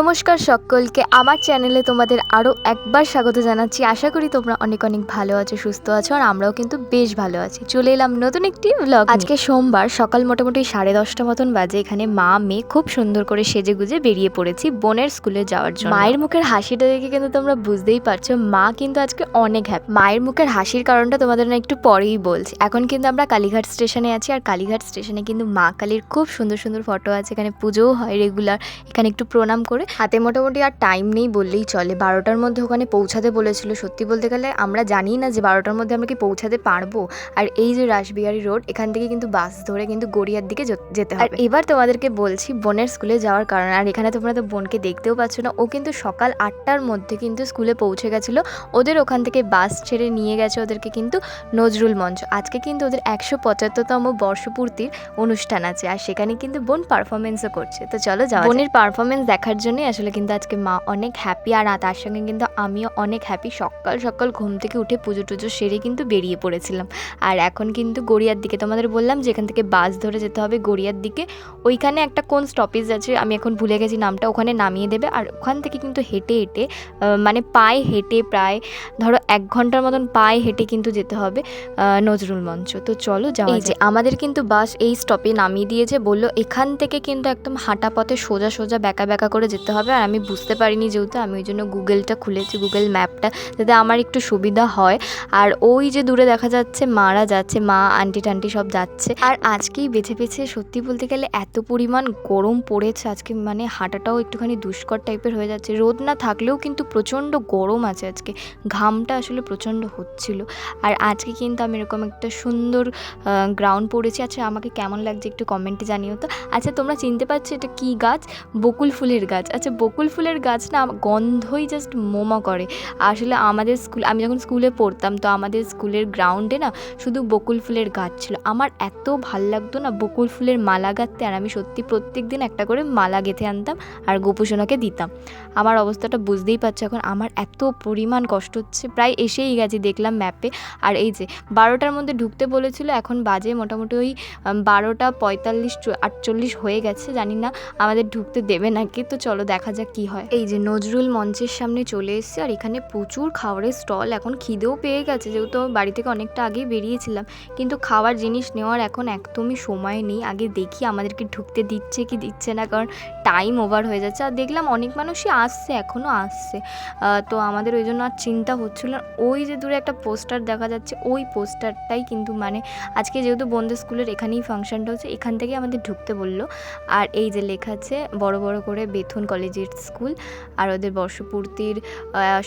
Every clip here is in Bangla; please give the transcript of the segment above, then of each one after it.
নমস্কার সকলকে। আমার চ্যানেলে তোমাদের আরও একবার স্বাগত জানাচ্ছি। আশা করি তোমরা অনেক অনেক ভালো আছো, সুস্থ আছো, আর আমরাও কিন্তু বেশ ভালো আছি। চলে এলাম নতুন একটি ব্লগ আজকে সোমবার সকাল মোটামুটি সাড়ে দশটা মতন বাজে। এখানে মা, মেয়ে খুব সুন্দর করে সেজে গুজে বেরিয়ে পড়েছি বোনের স্কুলে যাওয়ার জন্য। মায়ের মুখের হাসিটা দেখে কিন্তু তোমরা বুঝতেই পারছ, মা কিন্তু আজকে অনেক হ্যাপি মায়ের মুখের হাসির কারণটা তোমাদের না একটু পরেই বলছি। এখন কিন্তু আমরা কালীঘাট স্টেশনে আছি, আর কালীঘাট স্টেশনে কিন্তু মা কালীর খুব সুন্দর সুন্দর ফটো আছে। এখানে পুজোও হয় রেগুলার। এখানে একটু প্রণাম করে হাতে মোটামুটি আর টাইম নেই বললেই চলে। বারোটার মধ্যে ওখানে পৌঁছাতে বলেছিল। সত্যি বলতে গেলে আমরা জানি না যে বারোটার মধ্যে আমরা কি পৌঁছাতে পারব। আর এই যে রাসবিহারি রোড এখান থেকে কিন্তু বাস ধরে কিন্তু গড়িয়ার দিকে যেতে হবে। আর এবার তোমাদেরকে বলছি বোনের স্কুলে যাওয়ার কারণে আর এখানে তোমরা তো বোনকে দেখতেও পাচ্ছ না ও কিন্তু সকাল আটটার মধ্যে কিন্তু স্কুলে পৌঁছে গেছিল। ওদের ওখান থেকে বাস ছেড়ে নিয়ে গেছে ওদেরকে কিন্তু নজরুল মঞ্চ। আজকে কিন্তু ওদের একশো পঁচাত্তরতম বর্ষপূর্তির অনুষ্ঠান আছে আর সেখানে কিন্তু বোন পারফরমেন্সও করছে। তো চলো যাও বোনের পারফরমেন্স দেখার জন্যই আসলে কিন্তু আজকে মা অনেক হ্যাপি আর তার সঙ্গে কিন্তু আমিও অনেক হ্যাপি সকাল সকাল ঘুম থেকে উঠে পুজো টুজো সেরে কিন্তু বেরিয়ে পড়েছিলাম। আর এখন কিন্তু গড়িয়ার দিকে তোমাদের বললাম যে এখান থেকে বাস ধরে যেতে হবে গড়িয়ার দিকে। ওইখানে একটা কোন স্টপেজ আছে আমি এখন ভুলে গেছি নামটা ওখানে নামিয়ে দেবে। আর ওখান থেকে কিন্তু হেঁটে হেঁটে মানে পায়ে হেঁটে প্রায় ধরো এক ঘণ্টার মতন পায়ে হেঁটে কিন্তু যেতে হবে নজরুল মঞ্চ। তো চলো যাওয়া যে আমাদের কিন্তু বাস এই স্টপে নামিয়ে দিয়েছে বলল এখান থেকে কিন্তু একদম হাঁটা পথে সোজা সোজা ব্যাকা ব্যাকা করে যেতে হবে আর আমি বুঝতে পারিনি যেহেতু আমি ওই জন্য গুগলটা খুলেছি, গুগল ম্যাপটা, যাতে আমার একটু সুবিধা হয়। আর ওই যে দূরে দেখা যাচ্ছে, মারা যাচ্ছে, মা, আন্টি টান্টি সব যাচ্ছে। আর আজকেই বেছে বেছে সত্যি বলতে গেলে এত পরিমাণ গরম পড়েছে, আজকে মানে হাঁটাটাও একটুখানি দুষ্কর টাইপের হয়ে যাচ্ছে। রোদ না থাকলেও কিন্তু প্রচণ্ড গরম আছে আজকে, ঘামটা আসলে প্রচণ্ড হচ্ছিল। আর আজকে কিন্তু আমি এরকম একটা সুন্দর গ্রাউন্ড পড়েছি। আচ্ছা আমাকে কেমন লাগছে একটু কমেন্টে জানিও তো। আচ্ছা তোমরা চিনতে পারছ এটা কী গাছ? বকুল ফুলের গাছ। আচ্ছা বকুল ফুলের গাছ না গন্ধই জাস্ট মোমো করে। আসলে আমাদের স্কুল, আমি যখন স্কুলে পড়তাম তো আমাদের স্কুলের গ্রাউন্ডে না শুধু বকুল ফুলের গাছ ছিল। আমার এত ভালো লাগতো না বকুল ফুলের মালা গাঁথতে আর আমি সত্যি প্রত্যেক দিন একটা করে মালা গেঁথে আনতাম আর গোপুসোনাকে দিতাম। আমার অবস্থাটা বুঝতেই পারছ এখন, আমার এত পরিমাণ কষ্ট হচ্ছে। প্রায় এসেই গেছি দেখলাম ম্যাপে আর এই যে, বারোটার মধ্যে ঢুকতে বলেছিল, এখন বাজে মোটামুটি ওই বারোটা পঁয়তাল্লিশ আটচল্লিশ হয়ে গেছে, জানি না আমাদের ঢুকতে দেবে নাকি। তো চলো দেখা যাক কি হয়। এই যে নজরুল মঞ্চের সামনে চলে এসেছে আর এখানে প্রচুর খাবারের স্টল। এখন খিদেও পেয়ে গেছে, যেহেতু বাড়ি থেকে অনেকটা আগেই বেরিয়েছিলাম। কিন্তু খাওয়ার জিনিস নেওয়ার এখন একদমই সময় নেই। আগে দেখি আমাদেরকে ঢুকতে দিচ্ছে কি দিচ্ছে না, কারণ টাইম ওভার হয়ে যাচ্ছে। আর দেখলাম অনেক মানুষই আসছে এখনও আসছে। তো আমাদের ওই জন্য আর চিন্তা হচ্ছিল ওই যে দূরে একটা পোস্টার দেখা যাচ্ছে, ওই পোস্টারটাই কিন্তু মানে আজকে যেহেতু বন্ধু স্কুলের এখানেই ফাংশনটা হচ্ছে, এখান থেকে আমাদের ঢুকতে বলল। আর এই যে লেখা আছে, বড় বড় করে বেথুন কলেজের স্কুল আর ওদের বর্ষপূর্তির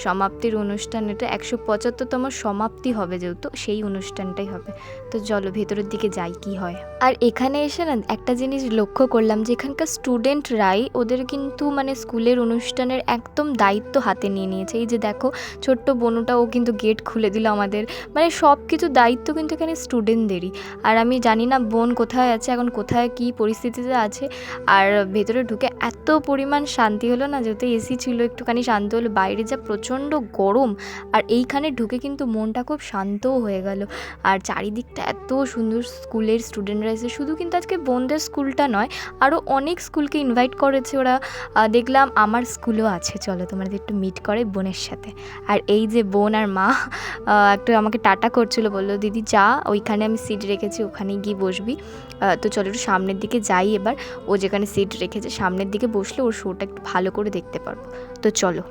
সমাপ্তির অনুষ্ঠান, এটা একশো পঁচাত্তরতম সমাপ্তি হবে যেহেতু, সেই অনুষ্ঠানটাই হবে। তো চলো ভেতরের দিকে যাই কি হয়। আর এখানে এসে না একটা জিনিস লক্ষ্য করলাম যে এখানকার স্টুডেন্টরাই ওদের কিন্তু মানে স্কুলের অনুষ্ঠানের একদম দায়িত্ব হাতে নিয়ে নিয়েছে। এই যে দেখো, ছোট্ট বনুটা ও কিন্তু গেট খুলে দিল আমাদের। মানে সব কিছু দায়িত্ব কিন্তু এখানে স্টুডেন্টদেরই। আর আমি জানি না বোন কোথায় আছে, এখন কোথায় কী পরিস্থিতিতে আছে। আর ভেতরে ঢুকে এত পরিমাণ শান্তি হলো না, যেহেতু এসি ছিল, একটুখানি শান্ত হলো। বাইরে যা প্রচণ্ড গরম, আর এইখানে ঢুকে কিন্তু মনটা খুব শান্তও হয়ে গেল। আর চারিদিকটা এত সুন্দর স্কুলের স্টুডেন্টরা এসে, শুধু কিন্তু আজকে বোনদের স্কুলটা নয় আরও অনেক স্কুলকে ইনভাইট করেছে ওরা। দেখলাম আমার স্কুলও আছে। চলো তোমাদের একটু মিট করে বোনের সাথে। আর এই যে বোন আর মা একটু আমাকে টাটা করছিল, বলল, দিদি, যা, ওইখানে আমি সিট রেখেছি ওখানে গিয়ে বসবি। তো চলো একটু সামনের দিকে যাই এবার। ও যেখানে সিট রেখেছে, সামনের দিকে বসলে ওর শোটা একটু ভালো করে দেখতে পারব। তো চলো।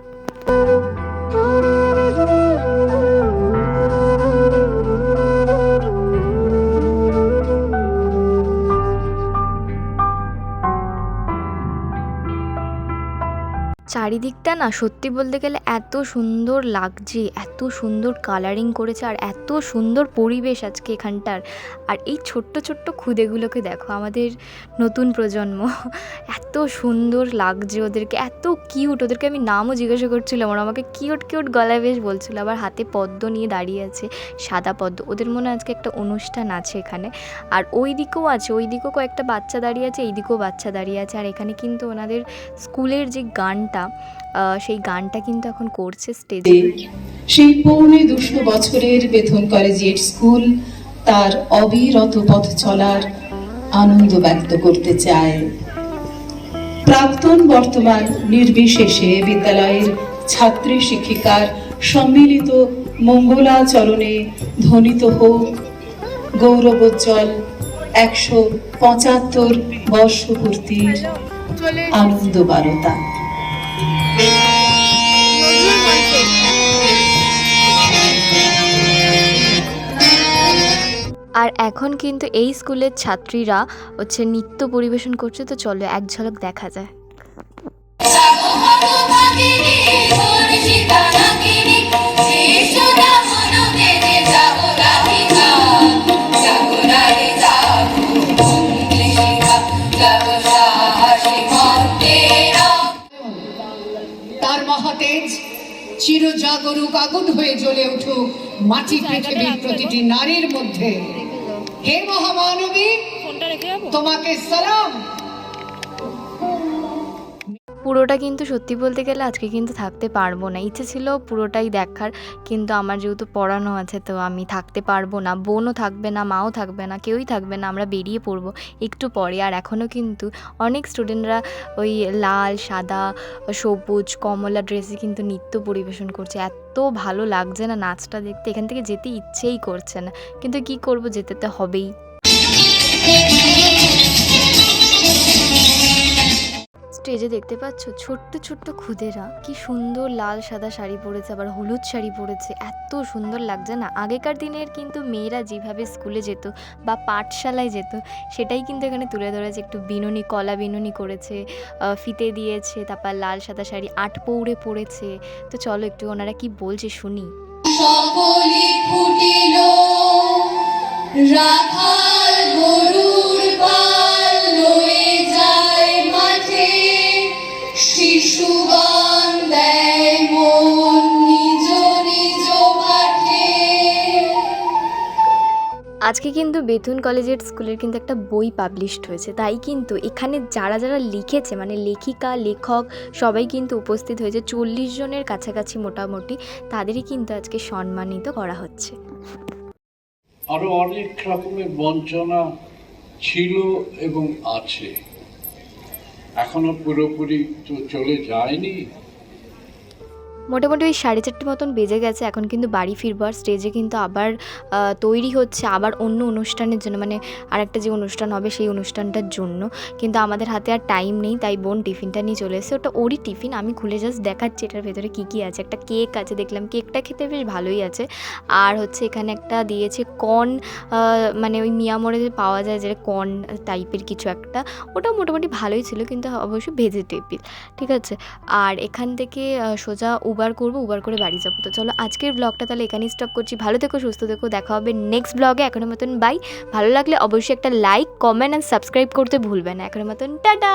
চারিদিকটা না সত্যি বলতে গেলে এত সুন্দর লাগছে, এত সুন্দর কালারিং করেছে আর এত সুন্দর পরিবেশ আজকে এখানটার। আর এই ছোট্ট ছোট্ট খুদেগুলোকে দেখো, আমাদের নতুন প্রজন্ম। এত সুন্দর লাগছে ওদেরকে, এত কিউট ওদেরকে আমি নামও জিজ্ঞাসা করছিলাম, ওরা আমাকে কিউট কিউট গলায় বেশ বলছিল। আবার হাতে পদ্ম নিয়ে দাঁড়িয়ে আছে, সাদা পদ্ম। ওদের মনে আজকে একটা অনুষ্ঠান আছে এখানে। আর ওই দিকেও আছে ওই দিকেও কয়েকটা বাচ্চা দাঁড়িয়ে আছে এই দিকেও বাচ্চা দাঁড়িয়ে আছে। আর এখানে কিন্তু ওনাদের স্কুলের যে গানটা সেই গানটা কিন্তু এখন করছে স্টেজে সেই পৌনে দুশো বছরের বেথুন কলেজিয়েট স্কুল তার অবিরত পথ চলার আনন্দ ব্যক্ত করতে চায়। প্রাক্তন বর্তমান নির্বিশেষে বিদ্যালয়ের ছাত্রী শিক্ষিকার সম্মিলিত মঙ্গলাচরণে ধ্বনিত হোক গৌরবোজ্জ্বল একশো পঁচাত্তর বর্ষপূর্তির আনন্দ বারতা আর এখন কিন্তু এই স্কুলের ছাত্রীরা হচ্ছে নৃত্য পরিবেশন করছে, তো চলো এক ঝলক দেখা যায়। তার মহাতেজ চিরজাগরুক আগুন হয়ে জ্বলে উঠুক মাটি পৃথিবীর প্রতিটি নারীর মধ্যে। হে মহামানবী তোমাকে সালাম। পুরোটা কিন্তু সত্যি বলতে গেলে আজকে কিন্তু থাকতে পারব না। ইচ্ছে ছিল পুরোটাই দেখার, কিন্তু আমার যেহেতু পড়ানো আছে, তো আমি থাকতে পারব না। বোনও থাকবে না, মাও থাকবে না, কেউই থাকবে না, আমরা বেরিয়ে পড়ব একটু পরে। আর এখনও কিন্তু অনেক স্টুডেন্টরা ওই লাল, সাদা, সবুজ, কমলা ড্রেসে কিন্তু নৃত্য পরিবেশন করছে। এত ভালো লাগছে না নাচটা দেখতে, এখান থেকে যেতে ইচ্ছেই করছে না। কিন্তু কি করব, যেতে তো হবেই। স্টেজে দেখতে পাচ্ছ? ছোট্ট ছোট্ট খুদেরা। কি সুন্দর লাল সাদা শাড়ি পরেছে, আবার হলুদ শাড়ি পরেছে। এত সুন্দর লাগছে না? আগেকার দিনের কিন্তু মেয়েরা যেভাবে স্কুলে যেত বা পাঠশালায় যেত, সেটাই কিন্তু এখানে তুলে ধরেছে একটু বিনুনি, কলা বিনুনি করেছে ফিতে দিয়েছে, তারপর লাল সাদা শাড়ি, আট পৌড়ে পরেছে। তো চলো একটু ওনারা কি বলছে শুনি। সকলি ফুটিল রাখাল আজকে কিন্তু বেথুন কলেজের স্কুলের কিন্তু একটা বই পাবলিশড হয়েছে। তাই কিন্তু এখানে যারা যারা লিখেছে মানে লেখিকা, লেখক সবাই কিন্তু উপস্থিত হয়েছে। চল্লিশ জনের কাছাকাছি মোটামুটি তাদেরই কিন্তু আজকে সম্মানিত করা হচ্ছে। আরও অনেক রকমের বঞ্চনা ছিল এবং আছে। এখনও পুরোপুরি তো চলে যায়নি। মোটামুটি ওই সাড়ে চারটে মতন বেজে গেছে, এখন কিন্তু বাড়ি ফিরবার স্টেজে কিন্তু আবার তৈরি হচ্ছে আবার অন্য অনুষ্ঠানের জন্য মানে আরেকটা যে অনুষ্ঠান হবে সেই অনুষ্ঠানটার জন্য। কিন্তু আমাদের হাতে আর টাইম নেই, তাই বোন টিফিনটা নিয়ে চলে এসেছে। ওটা ওরই টিফিন, আমি খুলে জাস্ট দেখাচ্ছি এটার ভেতরে কী কী আছে। একটা কেক আছে, দেখলাম কেকটা খেতে বেশ ভালোই আছে। আর হচ্ছে এখানে একটা দিয়েছে কর্ন মানে ওই মিয়ামোড়ে যে পাওয়া যায় যে কর্ন টাইপের কিছু একটা ওটা মোটামুটি ভালোই ছিল, কিন্তু অবশ্যই ভেজিটেবিল, ঠিক আছে? আর এখান থেকে সোজা উবার করব, উবার করে বাড়ি যাব। তো চলো আজকের ব্লগটা তাহলে এখানেই স্টপ করছি। ভালো থেকো, সুস্থ থেকো, দেখা হবে নেক্সট ব্লগে এখনও মতন বাই ভালো লাগলে অবশ্যই একটা লাইক কমেন্ট অ্যান্ড সাবস্ক্রাইব করতে ভুলবে না। এখনও মতন টাটা!